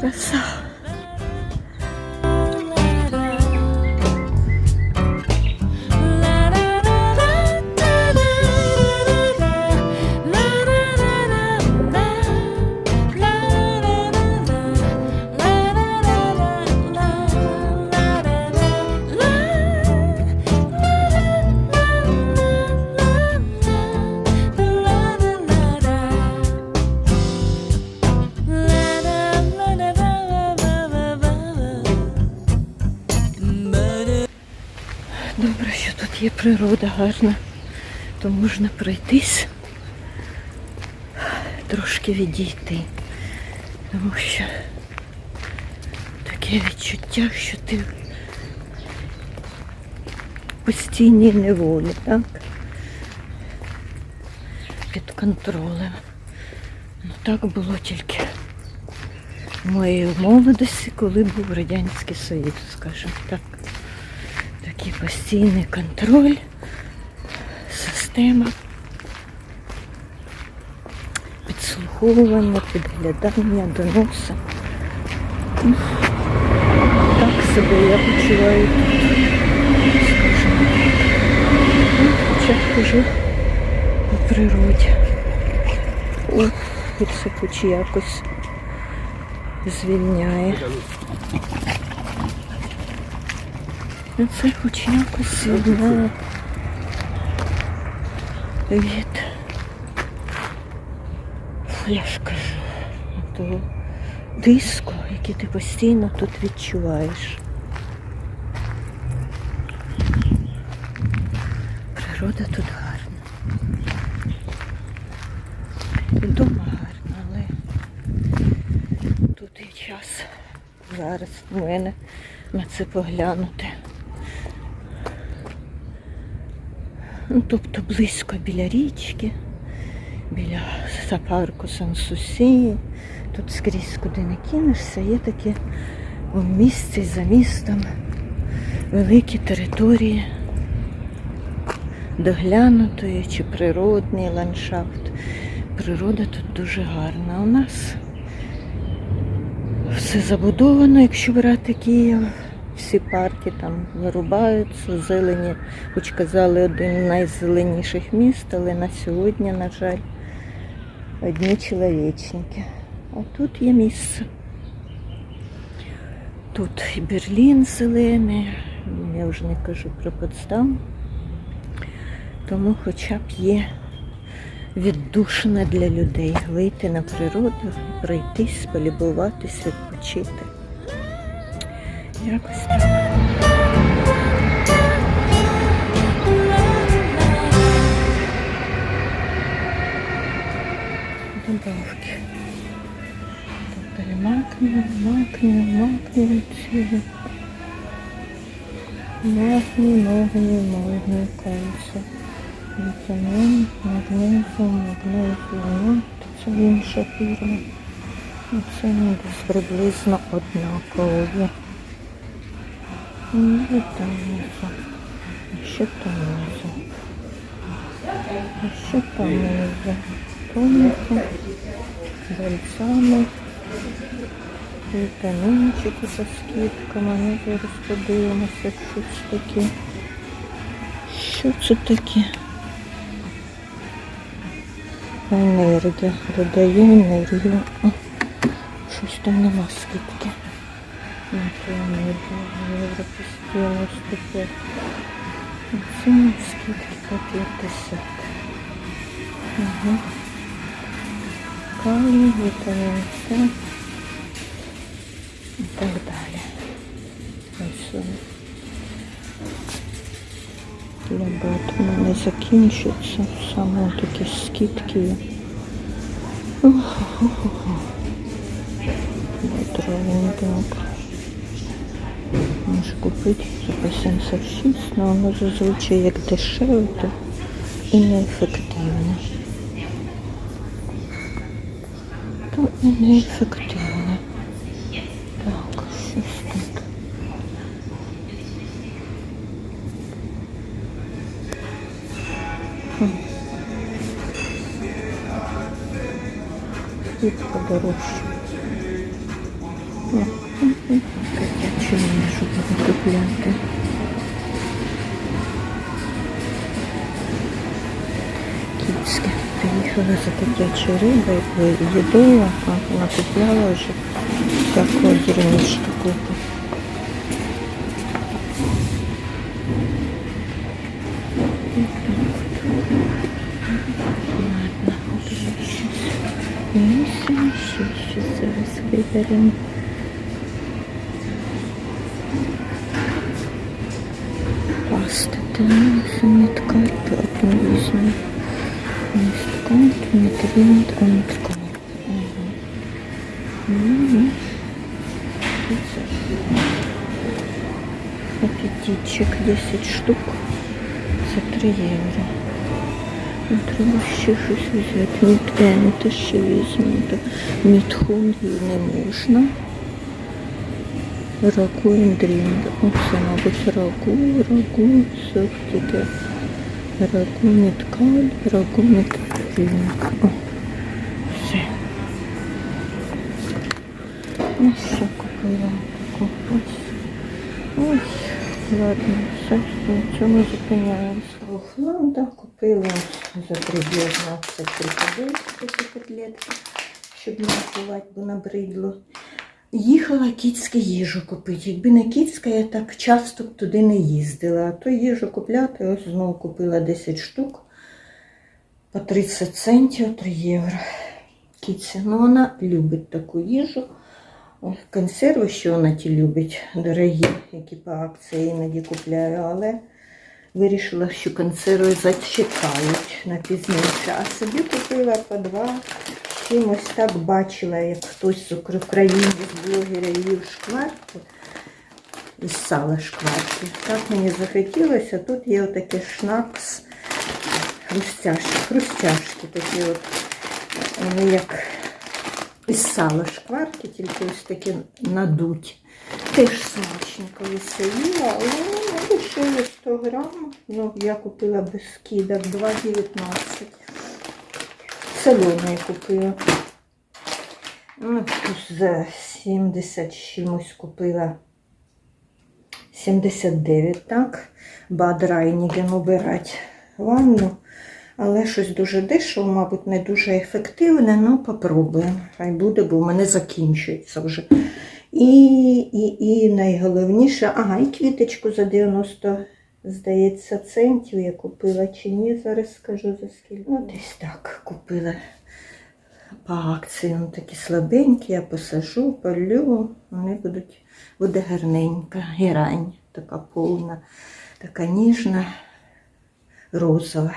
这个色。Є природа гарна, то можна пройтись, трошки відійти. Тому що таке відчуття, що ти в постійній неволі, так? Під контролем. Ну так було тільки в моїй молодості, коли був Радянський Союз, скажімо так. Постійний контроль, система, підслуховування, підглядання, доноси. Ну, Так себе я почуваю тут, скажімо. Ну, Хоча хожу у природі. О, це хоч якось звільняє. Це хоч якось звільняє від, я того диску, який ти постійно тут відчуваєш. Природа тут гарна. І Вдома гарна, але тут є час зараз у мене на це поглянути. Ну, тобто близько біля річки, біля парку Сан-Сусі. Тут скрізь куди не кинешся, є такі в місті за містом великі території доглянутої чи природний ландшафт. Природа тут дуже гарна. У нас все забудовано, якщо брати Київ. Всі парки там вирубаються, зелені, хоч казали, один з найзеленіших міст, але на сьогодні, на жаль, одні чоловічники. А тут є місце. Тут і Берлін зелений, я вже не кажу про Потсдам. Тому хоча б є віддушина для людей вийти на природу, пройтись, полюбуватись, відпочити. Якось так. Добавки. Тут перемакнемо, макнемо, макнемо ціле. Магній, магній, магній, кальцій. Вітамін, магнезіум, магнезіум. Це інша фірма. Ну, Це ну, приблизно однакові. І ще. І ще там внизу. Бальзами, вітамінчики со скидками. Ми зараз подивимося, що це таке. Що це таке? Енергія. Додає енергію. Щось там нема скидки. Євро 105. Це скидки по 50. Угу. Калій, вітамін С і так далі. Ось. Лябат у мене закінчується. Саме такі скидки є. Охо-хо-хо. Травинка. Можу купити за по 76, але воно зазвичай як дешеве, то і неефективне. То і неефективне. Так, щось тут. І подорожче. О, м, м, Я чому не можу купляти? Київське. Приїхала за котячою рибою, їдою, а вона купляла вже всякого зерничка купу. Ладно, Місце ще, ще зараз виберемо. Це медкарта одну візьму. Медкарт, медвінт, медкарт. Ага. Мгм. І це ж. Апетитчик 10 штук. Це 3 євро. Ну, Треба ще щось взяти. Міденти ще візьму. Мідхунгі не можна. Рагу індрінг. Оце, мабуть, рагу, рагу, софтіке. Рагу міткаль, рагу міткрінг. О, все. Ну, що купила таку ось. Ось, ладно, все, на цьому зупиняємося. Офланда купила за 3,19 крокодильські котлетки, щоб не купувати, бо набридло. Їхала кіцьке їжу купити. Якби не кіцька, я так часто б туди не їздила. А то їжу купляти, ось знову купила 10 штук по 30 центів 3 євро. Кіця. Ну, вона любить таку їжу. Консерви, що вона ті любить, дорогі, які по акції іноді купляю, але вирішила, що консерви зачекають на пізніше. А собі купила по два. Чимось так бачила, як хтось з України з блогерів їв шкварку із сала шкварки. Так мені захотілося. Тут є отаке шнапс, хрустяшки, хрустяшки такі от. Вони як із сала шкварки, тільки ось такі надуть. Теж смачно колись але ну, дешеві 100 грам. Ну, я купила без скидок 2,19. Соленої купила. Ну, за 70 чимось купила 79, так. Бадрайніген обирати ванну. Але щось дуже дешево, мабуть, не дуже ефективне, ну попробуємо. Хай буде, бо в мене закінчується вже. І, і, і найголовніше, ага, і квіточку за 90, здається, центів я купила чи ні, зараз скажу за скільки. Ну, десь так купила по акції. Вони такі слабенькі, я посажу, полю, вони будуть, буде гарненька, герань, така повна, така ніжна, розова.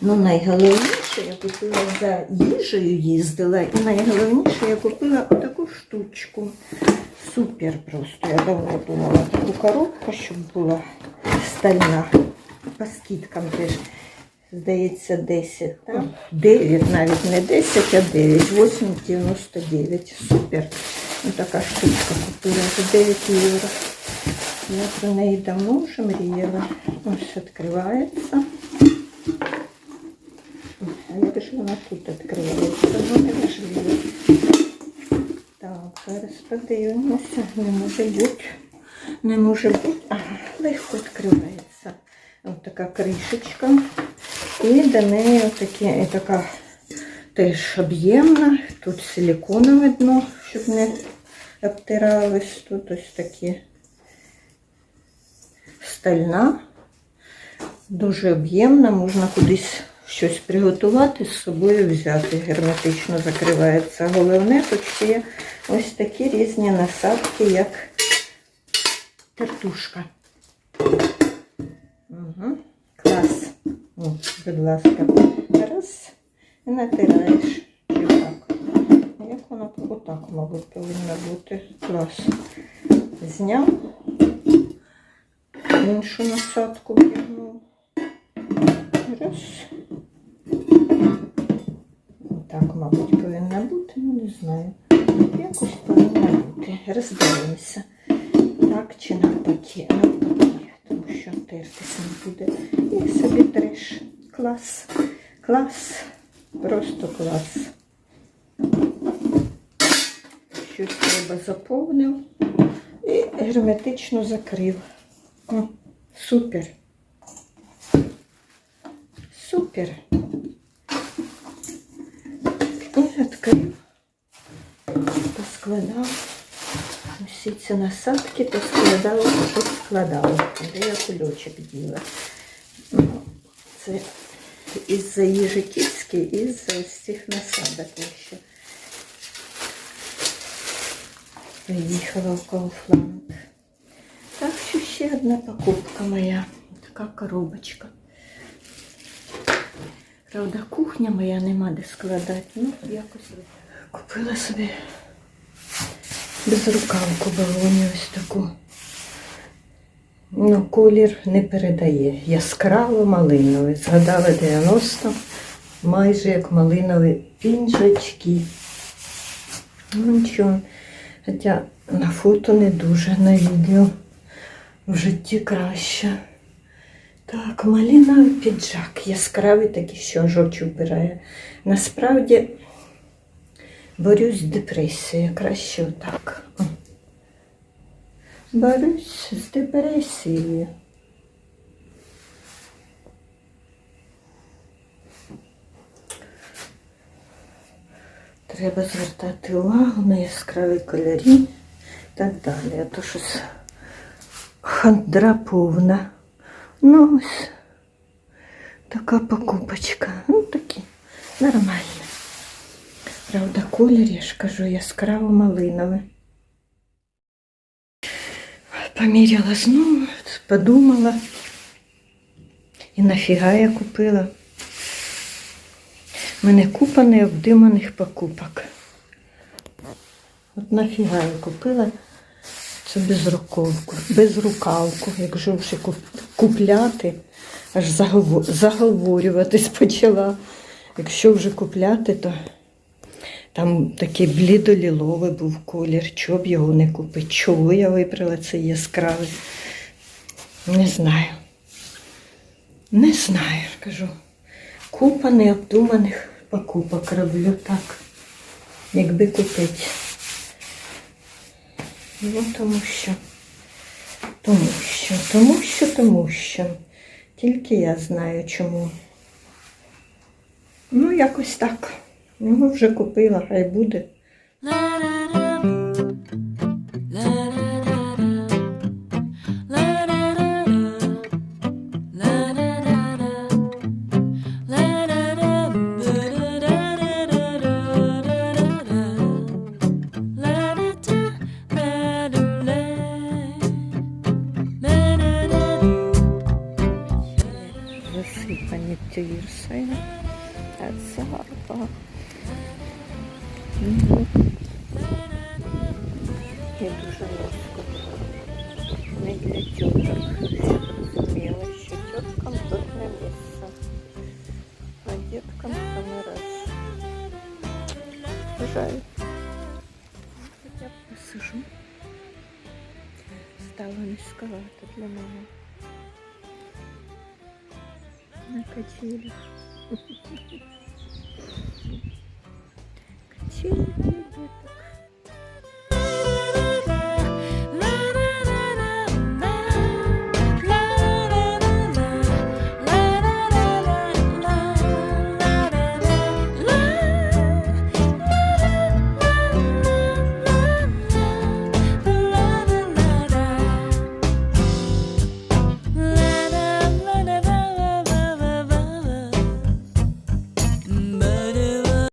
Ну, найголовніше я купила за їжею їздила, і найголовніше я купила отаку штучку. Супер просто. Я давно думала таку коробку, щоб була стальна. По скидкам теж, здається, 10. Так? 9 навіть не 10, а 9. 8,99. Супер. Ось така штучка купила за 9 євро. Я про неї давно вже мріяла. Ось відкривається. А як же вона тут відкривається? Ну, не важливо. Зараз подивимося. Не може бути. Не може бути. Ага, легко відкривається. Ось така кришечка. І до неї такі, така теж об'ємна. Тут силиконове дно, щоб не обтиралось. Тут ось такі стальна. Дуже об'ємна, можна кудись щось приготувати, з собою взяти. Герметично закривається. Головне, ще є ось такі різні насадки, як тертушка. Угу. Клас. О, будь ласка. Раз. І натираєш. Так. Як воно отак, мабуть, повинно бути. Клас. Зняв. Іншу насадку вдягнув. Раз. Так, мабуть, повинна бути, ну не знаю. Якось повинна бути. Роздивимося. Так чи навпаки, навпаки, тому що тертися не буде. І собі треш. Клас. Клас. Просто клас. Щось треба заповнив і герметично закрив. О, супер. Супер. відкрив, поскладав усі ці насадки, поскладав, що складав. Де я кульочок діла. Ну, Це із-за їжі кіцьки, із-за ось цих насадок ще. Приїхала в Кауфланд. Так що ще ще одна покупка моя. Така коробочка. Правда, кухня моя нема де складати. Ну, якось купила собі безрукавку балоні ось таку. Ну, колір не передає. Яскраво малиновий. Згадала 90, майже як малинові пінжачки. Ну нічого. Хоча на фото не дуже, на відео в житті краще. Так, малиновий піджак. Яскравий такий, що аж очі вбирає. Насправді борюсь з депресією. Краще отак. Борюсь з депресією. Треба звертати увагу на яскраві кольорі і так далі. А то щось хандра повна. Ну ось така покупочка. Ну такі нормальні. Правда, колір, я ж кажу, яскраво малиновий. Поміряла знову, подумала. І нафіга я купила. У мене купа необдиманих покупок. От нафіга я купила цю безруковку, безрукавку, якщо вже купляти, аж загово- заговорюватись почала. Якщо вже купляти, то там такий блідоліловий був колір, чого його не купити. Чого я вибрала цей яскравий? Не знаю. Не знаю, кажу. Купа необдуманих покупок роблю так, якби купити. Ну, тому що, тому що, тому що, тому що. Тільки я знаю чому. Ну, якось так. Ну, вже купила, хай буде. Я дуже ласко. Не для тіток. Зрозуміло, що тіткам тут не місце. А діткам саме раз. Жаль. Я посижу. Стало низьковато для мене. На качелях. Качели для деток.